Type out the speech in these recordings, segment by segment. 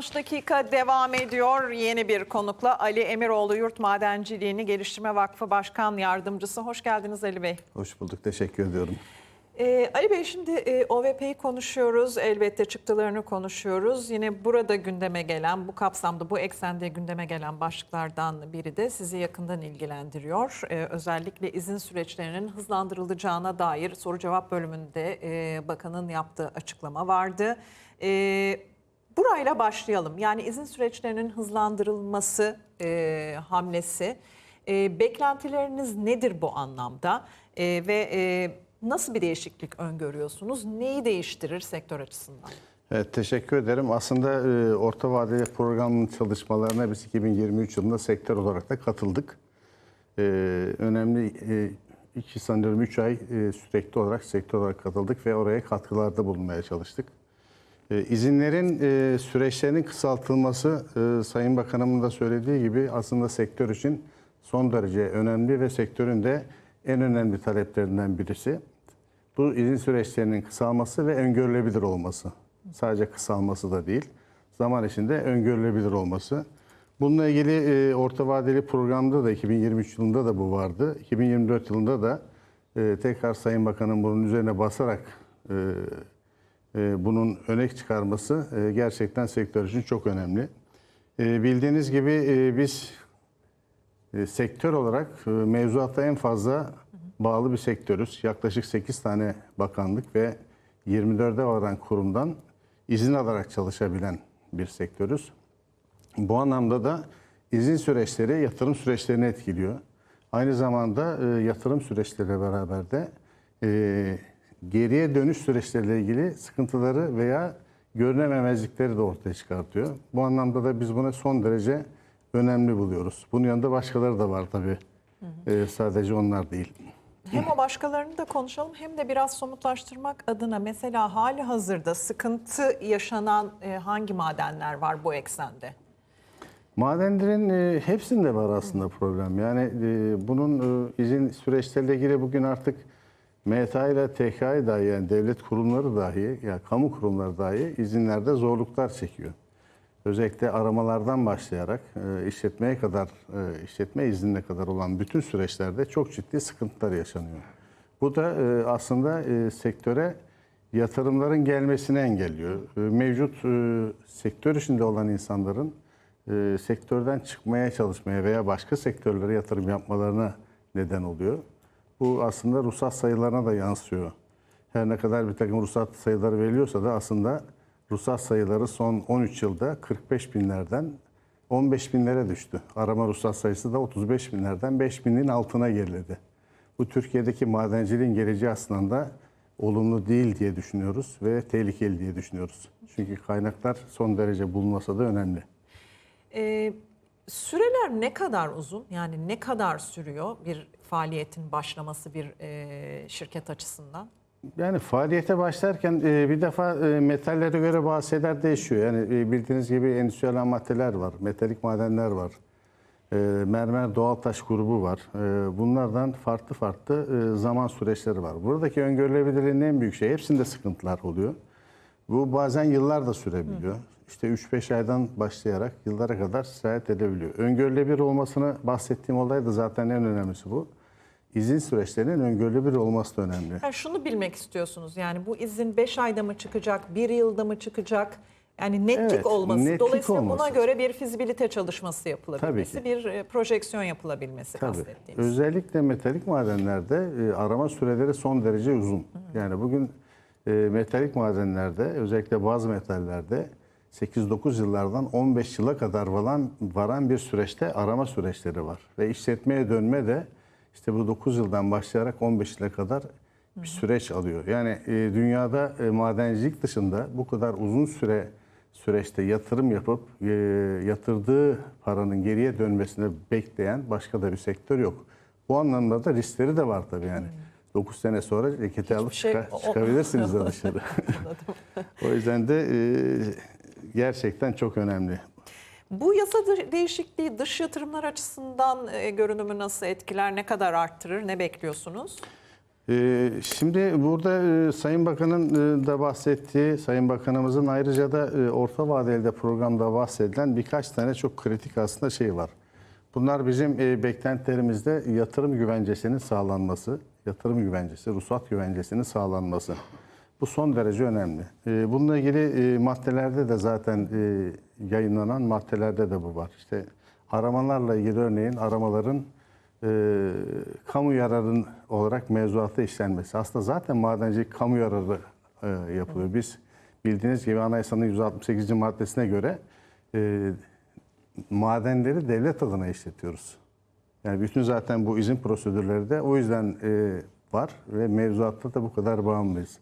60 dakika devam ediyor. Yeni bir konukla Ali Emiroğlu Yurt Madenciliğini Geliştirme Vakfı Başkan Yardımcısı. Hoş geldiniz Ali Bey. Hoş bulduk, teşekkür ediyorum. Ee, Ali Bey şimdi e, OVP'yi konuşuyoruz. Elbette çıktılarını konuşuyoruz. Yine burada gündeme gelen, bu kapsamda, bu eksende gündeme gelen başlıklardan biri de sizi yakından ilgilendiriyor. Ee, özellikle izin süreçlerinin hızlandırılacağına dair soru cevap bölümünde e, bakanın yaptığı açıklama vardı. Ee, burayla başlayalım. Yani izin süreçlerinin hızlandırılması e, hamlesi. E, beklentileriniz nedir bu anlamda? E, ve e, nasıl bir değişiklik öngörüyorsunuz? Neyi değiştirir sektör açısından? Evet, teşekkür ederim. Aslında e, orta vadeli programın çalışmalarına biz 2023 yılında sektör olarak da katıldık. E, önemli e, iki sanıyorum 3 ay e, sürekli olarak sektör olarak katıldık ve oraya katkılarda bulunmaya çalıştık. E, izinlerin e, süreçlerinin kısaltılması e, Sayın Bakanımın da söylediği gibi aslında sektör için son derece önemli ve sektörün de en önemli taleplerinden birisi. Bu izin süreçlerinin kısalması ve öngörülebilir olması. Sadece kısalması da değil, zaman içinde öngörülebilir olması. Bununla ilgili e, orta vadeli programda da 2023 yılında da bu vardı. 2024 yılında da e, tekrar Sayın Bakan'ın bunun üzerine basarak e, bunun öne çıkarması e, gerçekten sektör için çok önemli. E, bildiğiniz gibi e, biz e, sektör olarak mevzuatta en fazla bağlı bir sektörüz. Yaklaşık 8 tane bakanlık ve 24'e varan kurumdan izin alarak çalışabilen bir sektörüz. Bu anlamda da izin süreçleri yatırım süreçlerini etkiliyor. Aynı zamanda yatırım süreçleriyle beraber de geriye dönüş süreçleriyle ilgili sıkıntıları veya görünememezlikleri de ortaya çıkartıyor. Bu anlamda da biz bunu son derece önemli buluyoruz. Bunun yanında başkaları da var tabii. E, sadece onlar değil. Hem o başkalarını da konuşalım hem de biraz somutlaştırmak adına mesela hali hazırda sıkıntı yaşanan e, hangi madenler var bu eksende? Madenlerin e, hepsinde var aslında problem. Yani e, bunun izin süreçleriyle ilgili bugün artık MTA ile TK'yı dahi yani devlet kurumları dahi ya kamu kurumları dahi izinlerde zorluklar çekiyor. Özellikle aramalardan başlayarak e, işletmeye kadar, e, işletme iznine kadar olan bütün süreçlerde çok ciddi sıkıntılar yaşanıyor. Bu da e, aslında e, sektöre yatırımların gelmesini engelliyor. Mevcut sektör içinde olan insanların sektörden çıkmaya çalışmaya veya başka sektörlere yatırım yapmalarına neden oluyor. Bu aslında ruhsat sayılarına da yansıyor. Her ne kadar bir takım ruhsat sayıları veriliyorsa da aslında ruhsat sayıları son 13 yılda 45 binlerden 15 binlere düştü. Arama ruhsat sayısı da 35 binlerden 5 binin altına geriledi. Bu Türkiye'deki madenciliğin geleceği aslında olumlu değil diye düşünüyoruz ve tehlikeli diye düşünüyoruz. Çünkü kaynaklar son derece bulunmasa da önemli. E, süreler ne kadar uzun? Yani ne kadar sürüyor bir faaliyetin başlaması bir e, şirket açısından? Yani faaliyete başlarken e, bir defa e, metallere göre bazı şeyler değişiyor. Yani e, bildiğiniz gibi endüstriyel maddeler var, metalik madenler var, e, mermer doğal taş grubu var. E, Bunlardan farklı farklı e, zaman süreçleri var. Buradaki öngörülebilirliğin en büyük şey hepsinde sıkıntılar oluyor. Bu bazen yıllar da sürebiliyor. İşte 3-5 aydan başlayarak yıllara kadar sirayet edebiliyor. Öngörülebilir olmasını bahsettiğim olay da zaten en önemlisi bu. İzin süreçlerinin öngörülebilir olması da önemli. Yani şunu bilmek istiyorsunuz yani bu izin 5 ayda mı çıkacak, 1 yılda mı çıkacak? Yani netlik Evet, olması. netlik Dolayısıyla buna olması. göre bir fizibilite çalışması yapılabilmesi, Tabii bir e, projeksiyon yapılabilmesi Tabii. kastettiğiniz. Özellikle metalik madenlerde e, arama süreleri son derece uzun. Yani bugün e, metalik madenlerde özellikle bazı metallerde 8-9 yıllardan 15 yıla kadar varan, varan bir süreçte arama süreçleri var. Ve işletmeye dönme de işte bu 9 yıldan başlayarak 15 yıla kadar bir süreç alıyor. Yani e, dünyada e, madencilik dışında bu kadar uzun süre süreçte yatırım yapıp e, yatırdığı paranın geriye dönmesini bekleyen başka da bir sektör yok. Bu anlamda da riskleri de var tabii yani. 9 sene sonra ceketi alıp şey- çıka- çıkabilirsiniz de dışarı. o yüzden de e, gerçekten çok önemli. Bu yasa değişikliği dış yatırımlar açısından e, görünümü nasıl etkiler, ne kadar arttırır, ne bekliyorsunuz? Ee, Şimdi burada e, Sayın Bakan'ın e, da bahsettiği, Sayın Bakanımızın ayrıca da orta vadeli de programda bahsedilen birkaç tane çok kritik aslında şey var. Bunlar bizim beklentilerimizde yatırım güvencesinin sağlanması, yatırım güvencesi, ruhsat güvencesinin sağlanması. Bu son derece önemli. E, Bununla ilgili e, maddelerde de zaten e, yayınlanan maddelerde de bu var. İşte aramalarla ilgili örneğin aramaların e, kamu yararın olarak mevzuata işlenmesi. Aslında zaten madencilik kamu yararı yapılıyor. Biz bildiğiniz gibi anayasanın 168. maddesine göre madenleri devlet adına işletiyoruz. Yani bütün zaten bu izin prosedürleri de o yüzden e, var ve mevzuatta da bu kadar bağımlıyız.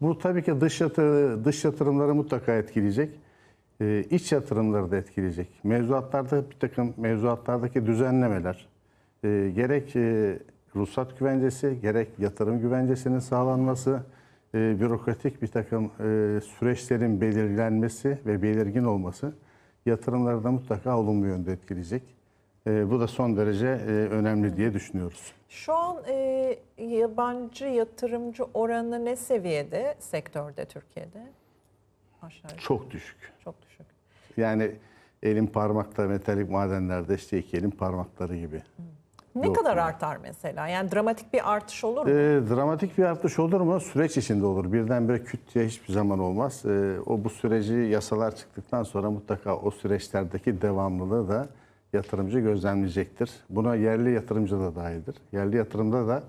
Bu tabii ki dış, yatı, dış yatırımları mutlaka etkileyecek. E, iç yatırımları da etkileyecek. Mevzuatlarda bir takım mevzuatlardaki düzenlemeler, e, gerek e, ruhsat güvencesi, gerek yatırım güvencesinin sağlanması, e, bürokratik bir takım e, süreçlerin belirlenmesi ve belirgin olması yatırımları da mutlaka olumlu yönde etkileyecek. E, bu da son derece e, önemli diye düşünüyoruz. Şu an e, yabancı yatırımcı oranı ne seviyede sektörde Türkiye'de? Aşağı Çok düşük. çok düşük. Yani elin parmakta metalik madenlerde işte iki elin parmakları gibi. Ne Yok kadar artar mesela? Yani dramatik bir artış olur mu? E, dramatik bir artış olur mu? Süreç içinde olur. Birdenbire küt diye hiçbir zaman olmaz. E, o bu süreci yasalar çıktıktan sonra mutlaka o süreçlerdeki devamlılığı da yatırımcı gözlemleyecektir. Buna yerli yatırımcı da dahildir. Yerli yatırımda da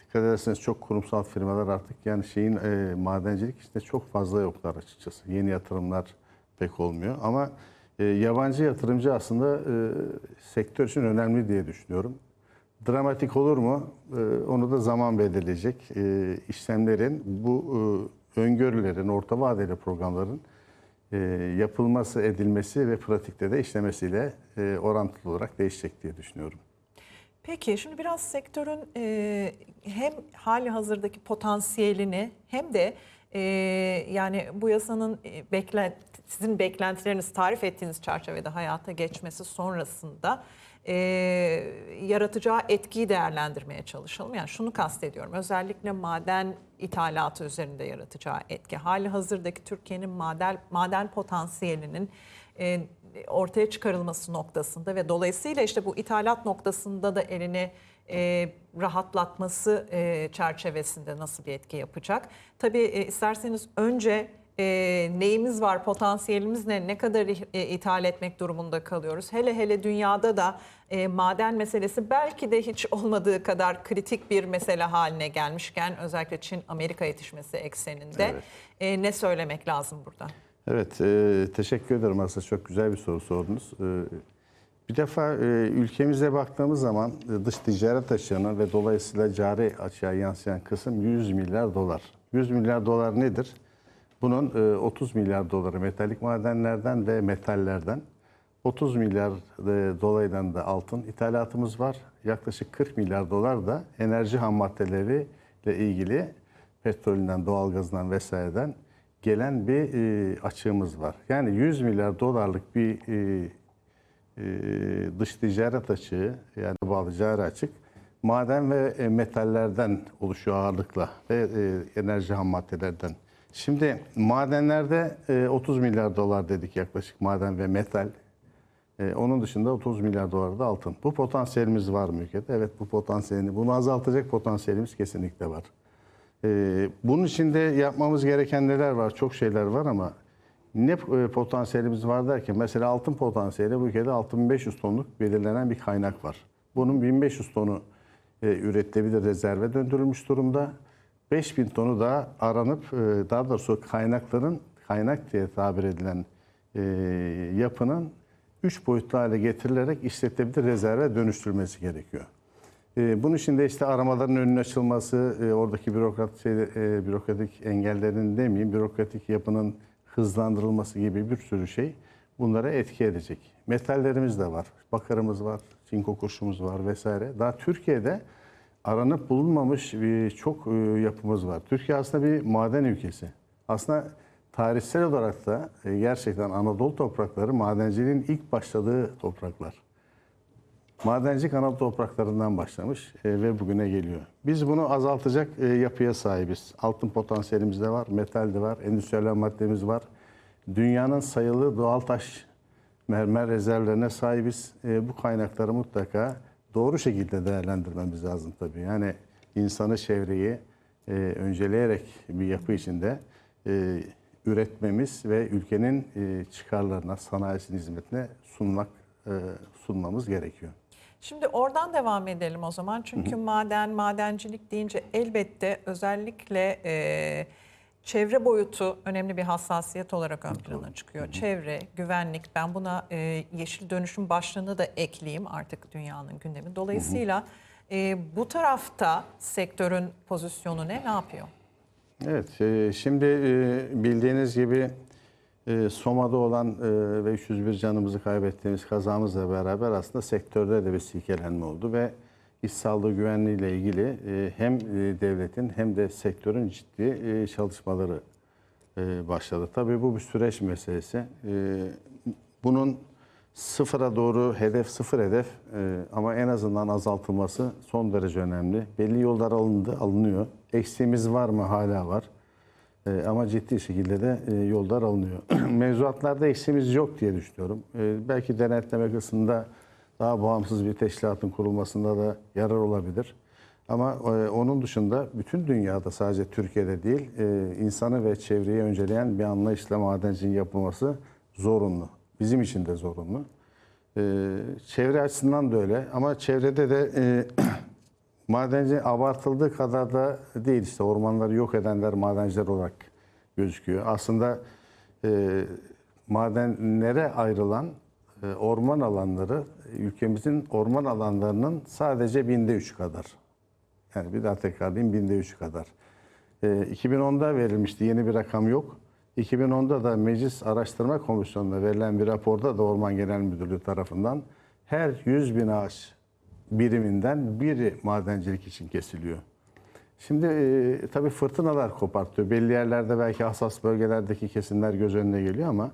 dikkat ederseniz çok kurumsal firmalar artık yani şeyin e, madencilik işte çok fazla yoklar açıkçası. Yeni yatırımlar pek olmuyor ama e, yabancı yatırımcı aslında e, sektör için önemli diye düşünüyorum. Dramatik olur mu? Ee, Onu da zaman belirleyecek. Ee, İşlemlerin, bu e, öngörülerin, orta vadeli programların e, yapılması, edilmesi ve pratikte de işlemesiyle e, orantılı olarak değişecek diye düşünüyorum. Peki şimdi biraz sektörün e, hem hali hazırdaki potansiyelini hem de yani bu yasanın e, beklen, sizin beklentileriniz tarif ettiğiniz çerçevede hayata geçmesi sonrasında e, yaratacağı etkiyi değerlendirmeye çalışalım. Yani şunu kastediyorum özellikle maden ithalatı üzerinde yaratacağı etki. Hali hazırdaki Türkiye'nin maden, maden potansiyelinin e, ortaya çıkarılması noktasında ve dolayısıyla işte bu ithalat noktasında da elini e, rahatlatması e, çerçevesinde nasıl bir etki yapacak? Tabii e, isterseniz önce e, neyimiz var, potansiyelimiz ne, ne kadar e, ithal etmek durumunda kalıyoruz? Hele hele dünyada da e, maden meselesi belki de hiç olmadığı kadar kritik bir mesele haline gelmişken özellikle Çin-Amerika yetişmesi ekseninde Evet. e, ne söylemek lazım burada? Evet, e, teşekkür ederim aslında çok güzel bir soru sordunuz. E, bir defa e, ülkemize baktığımız zaman e, dış ticaret açığına ve dolayısıyla cari açığa yansıyan kısım 100 milyar dolar. 100 milyar dolar nedir? Bunun e, 30 milyar doları metalik madenlerden ve metallerden, 30 milyar e, dolaydan da altın ithalatımız var. Yaklaşık 40 milyar dolar da enerji ham maddeleriyle ilgili petrolünden, doğalgazından vesaireden gelen bir e, açığımız var. Yani 100 milyar dolarlık bir e, e, dış ticaret açığı yani bağlı cari açık maden ve e, metallerden oluşuyor ağırlıkla ve e, enerji ham maddelerden. Şimdi madenlerde e, 30 milyar dolar dedik yaklaşık maden ve metal. E, onun dışında 30 milyar dolar da altın. Bu potansiyelimiz var mı ülkede? Evet bu potansiyelini, bunu azaltacak potansiyelimiz kesinlikle var. Ee, bunun için de yapmamız gereken neler var? Çok şeyler var ama ne e, potansiyelimiz var derken mesela altın potansiyeli bu ülkede 6500 tonluk belirlenen bir kaynak var. Bunun 1500 tonu e, üretilebilir rezerve döndürülmüş durumda. 5000 tonu da aranıp e, daha doğrusu kaynakların kaynak diye tabir edilen e, yapının 3 boyutlu hale getirilerek işletilebilir rezerve dönüştürülmesi gerekiyor. E, bunun için de işte aramaların önünün açılması, e, oradaki bürokrat şey, bürokratik engellerin demeyeyim, bürokratik yapının hızlandırılması gibi bir sürü şey bunlara etki edecek. Metallerimiz de var, bakarımız var, çinko kurşumuz var vesaire. Daha Türkiye'de aranıp bulunmamış bir çok e, yapımız var. Türkiye aslında bir maden ülkesi. Aslında tarihsel olarak da e, gerçekten Anadolu toprakları madenciliğin ilk başladığı topraklar. Madencilik Anadolu topraklarından başlamış e, ve bugüne geliyor. Biz bunu azaltacak yapıya sahibiz. Altın potansiyelimiz de var, metal de var, endüstriyel maddemiz var. Dünyanın sayılı doğal taş mermer rezervlerine sahibiz. Bu kaynakları mutlaka doğru şekilde değerlendirmemiz lazım tabii. Yani insanı, çevreyi e, önceleyerek bir yapı içinde e, üretmemiz ve ülkenin e, çıkarlarına, sanayisinin hizmetine sunmak e, sunmamız gerekiyor. Şimdi oradan devam edelim o zaman. Çünkü maden, madencilik deyince elbette özellikle e, çevre boyutu önemli bir hassasiyet olarak ön plana çıkıyor. Çevre, güvenlik, ben buna e, yeşil dönüşüm başlığını da ekleyeyim artık dünyanın gündemi. Dolayısıyla e, bu tarafta sektörün pozisyonu ne, ne yapıyor? Evet, e, şimdi e, bildiğiniz gibi e, Soma'da olan e, ve 301 canımızı kaybettiğimiz kazamızla beraber aslında sektörde de bir silkelenme oldu ve iş sağlığı güvenliği ile ilgili e, hem e, devletin hem de sektörün ciddi e, çalışmaları başladı. Tabii bu bir süreç meselesi. Bunun sıfıra doğru hedef sıfır hedef ama en azından azaltılması son derece önemli. Belli yollar alındı, alınıyor. Eksiğimiz var mı? Hala var. Ama ciddi şekilde de yollar alınıyor. Mevzuatlarda eksiğimiz yok diye düşünüyorum. Belki denetleme kısmında daha bağımsız bir teşkilatın kurulmasında da yarar olabilir. Ama e, onun dışında bütün dünyada sadece Türkiye'de değil e, insanı ve çevreyi önceleyen bir anlayışla madenciliğin yapılması zorunlu. Bizim için de zorunlu. E, çevre açısından da öyle ama çevrede de e, madenci abartıldığı kadar da değil işte ormanları yok edenler madenciler olarak gözüküyor. Aslında e, madenlere ayrılan orman alanları ülkemizin orman alanlarının sadece binde üç kadar. Yani bir daha tekrarlayayım binde üç kadar. E, 2010'da verilmişti yeni bir rakam yok. 2010'da da Meclis Araştırma Komisyonu'na verilen bir raporda da Orman Genel Müdürlüğü tarafından her 100 bin ağaç biriminden biri madencilik için kesiliyor. Şimdi e, tabii fırtınalar kopartıyor. Belli yerlerde belki hassas bölgelerdeki kesimler göz önüne geliyor ama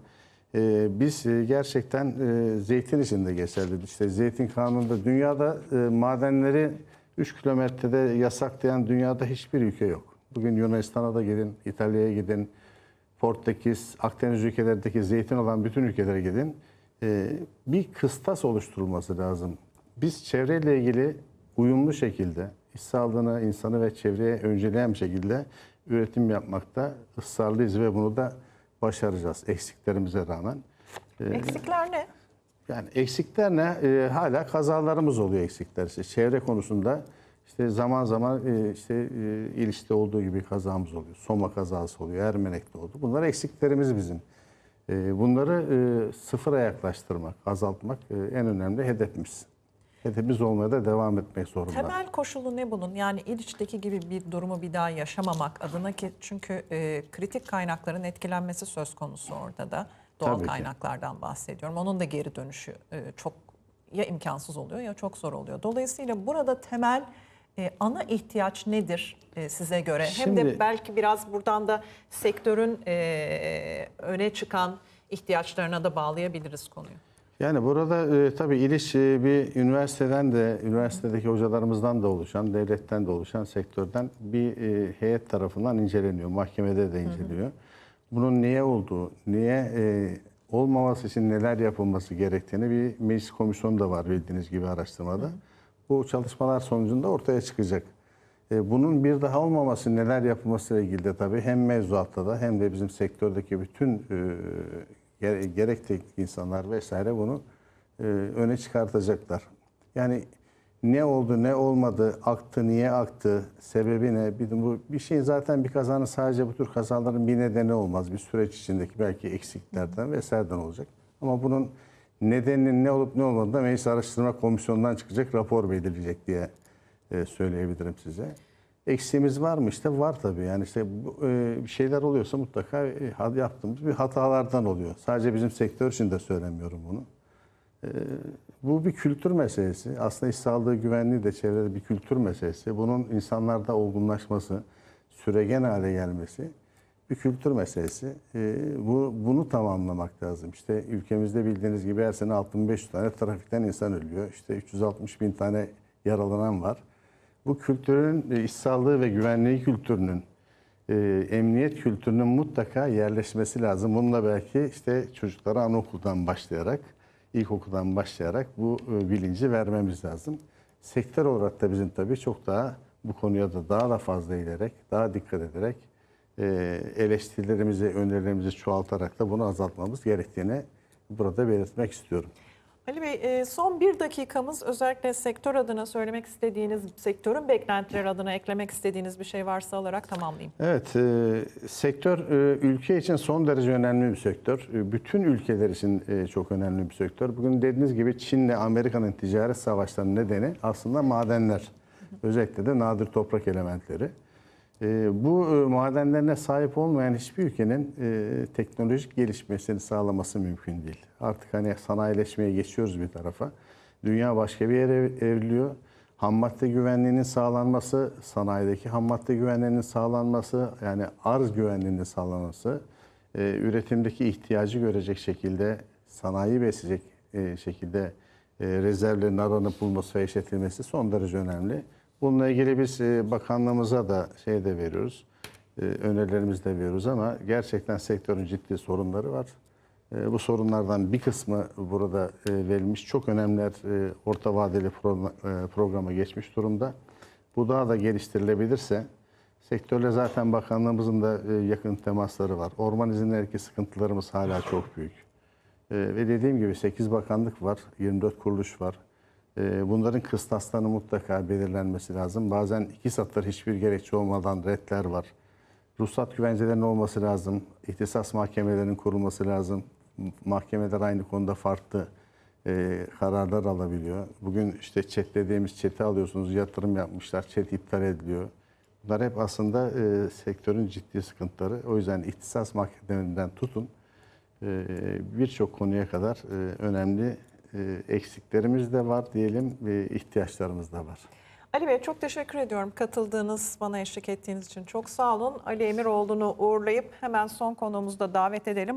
e, biz gerçekten e, zeytin için de geçerli. İşte zeytin kanununda dünyada e, madenleri 3 kilometrede yasaklayan dünyada hiçbir ülke yok. Bugün Yunanistan'a da gidin, İtalya'ya gidin, Portekiz, Akdeniz ülkelerindeki zeytin olan bütün ülkelere gidin. E, bir kıstas oluşturulması lazım. Biz çevreyle ilgili uyumlu şekilde iş sağlığını, insanı ve çevreye önceleyen bir şekilde üretim yapmakta ısrarlıyız ve bunu da başaracağız eksiklerimize rağmen. Ee, Eksikler ne? Yani eksikler ne? Ee, hala kazalarımız oluyor eksikler. İşte çevre konusunda işte zaman zaman e, işte e, ilişkide olduğu gibi kazamız oluyor. Soma kazası oluyor, Ermenek'te oldu. Bunlar eksiklerimiz bizim. Ee, bunları e, sıfıra yaklaştırmak, azaltmak e, en önemli hedefimiz. Hedefimiz olmaya da devam etmek zorunda. Temel koşulu ne bunun? Yani İliç'teki gibi bir durumu bir daha yaşamamak adına ki çünkü e, kritik kaynakların etkilenmesi söz konusu orada da. Doğal Tabii ki. kaynaklardan bahsediyorum. Onun da geri dönüşü e, çok ya imkansız oluyor ya çok zor oluyor. Dolayısıyla burada temel e, ana ihtiyaç nedir e, size göre? Hem de Şimdi- belki biraz buradan da sektörün e, öne çıkan ihtiyaçlarına da bağlayabiliriz konuyu. Yani burada e, tabii İliş e, bir üniversiteden de, üniversitedeki hocalarımızdan da oluşan, devletten de oluşan sektörden bir e, heyet tarafından inceleniyor. Mahkemede de inceleniyor. Bunun niye olduğu, niye e, olmaması için neler yapılması gerektiğini bir meclis komisyonu da var bildiğiniz gibi araştırmada. Bu çalışmalar sonucunda ortaya çıkacak. E, Bunun bir daha olmaması, neler yapılması ile ilgili de tabii hem mevzuatta da hem de bizim sektördeki bütün e, gerek teknik insanlar vesaire bunu e, öne çıkartacaklar. Yani ne oldu, ne olmadı, aktı, niye aktı, sebebi ne? Bir, bu, bir şeyin zaten bir kazanın sadece bu tür kazaların bir nedeni olmaz. Bir süreç içindeki belki eksiklerden vesaireden olacak. Ama bunun nedeninin ne olup ne olmadığını da Meclis Araştırma Komisyonu'ndan çıkacak rapor belirleyecek diye e, söyleyebilirim size. Eksiğimiz var mı? İşte var tabii. Yani işte e, bir şeyler oluyorsa mutlaka e, yaptığımız bir hatalardan oluyor. Sadece bizim sektör için de söylemiyorum bunu. E, bu bir kültür meselesi. Aslında iş sağlığı güvenliği de çevrede bir kültür meselesi. Bunun insanlarda olgunlaşması, süregen hale gelmesi bir kültür meselesi. Bu Bunu tamamlamak lazım. İşte ülkemizde bildiğiniz gibi her sene 6500 tane trafikten insan ölüyor. İşte 360 bin tane yaralanan var. Bu kültürün e, iş sağlığı ve güvenliği kültürünün e, emniyet kültürünün mutlaka yerleşmesi lazım. Bununla belki işte çocuklara anaokuldan başlayarak, ilkokuldan başlayarak bu e, bilinci vermemiz lazım. Sektör olarak da bizim tabii çok daha bu konuya da daha da fazla ilerek, daha dikkat ederek eleştirilerimizi, önerilerimizi çoğaltarak da bunu azaltmamız gerektiğini burada belirtmek istiyorum. Ali Bey e, son bir dakikamız özellikle sektör adına söylemek istediğiniz, sektörün beklentileri adına eklemek istediğiniz bir şey varsa alarak tamamlayayım. Evet, e, sektör e, ülke için son derece önemli bir sektör. Bütün ülkeler için çok önemli bir sektör. Bugün dediğiniz gibi Çin'le Amerika'nın ticaret savaşlarının nedeni aslında madenler. Özellikle de nadir toprak elementleri. E, bu e, madenlerine sahip olmayan hiçbir ülkenin e, teknolojik gelişmesini sağlaması mümkün değil. Artık hani sanayileşmeye geçiyoruz bir tarafa. Dünya başka bir yere evriliyor. Ham madde güvenliğinin sağlanması, sanayideki ham madde güvenliğinin sağlanması, yani arz güvenliğinin sağlanması, e, üretimdeki ihtiyacı görecek şekilde, sanayi besleyecek şekilde rezervlerin aranıp bulması ve işletilmesi son derece önemli. Bununla ilgili biz e, bakanlığımıza da şey de veriyoruz, e, önerilerimizi de veriyoruz ama gerçekten sektörün ciddi sorunları var. E, Bu sorunlardan bir kısmı burada verilmiş. Çok önemliler e, orta vadeli pro- programa geçmiş durumda. Bu daha da geliştirilebilirse sektörle zaten bakanlığımızın da yakın temasları var. Orman izinlerindeki sıkıntılarımız hala çok büyük. Ve dediğim gibi 8 bakanlık var, 24 kuruluş var. E, Bunların kıstaslarının mutlaka belirlenmesi lazım. Bazen iki satır hiçbir gerekçe olmadan redler var. Ruhsat güvencelerinin olması lazım. İhtisas mahkemelerinin kurulması lazım. Mahkemeler aynı konuda farklı e, kararlar alabiliyor. Bugün işte çet dediğimiz çeti alıyorsunuz, yatırım yapmışlar, çet iptal ediliyor. Bunlar hep aslında e, sektörün ciddi sıkıntıları. O yüzden ihtisas mahkemelerinden tutun e, birçok konuya kadar e, önemli eksiklerimiz de var diyelim ihtiyaçlarımız da var. Ali Bey çok teşekkür ediyorum katıldığınız, bana eşlik ettiğiniz için. Çok sağ olun. Ali Emiroğlu'nu uğurlayıp hemen son konuğumuzda davet edelim.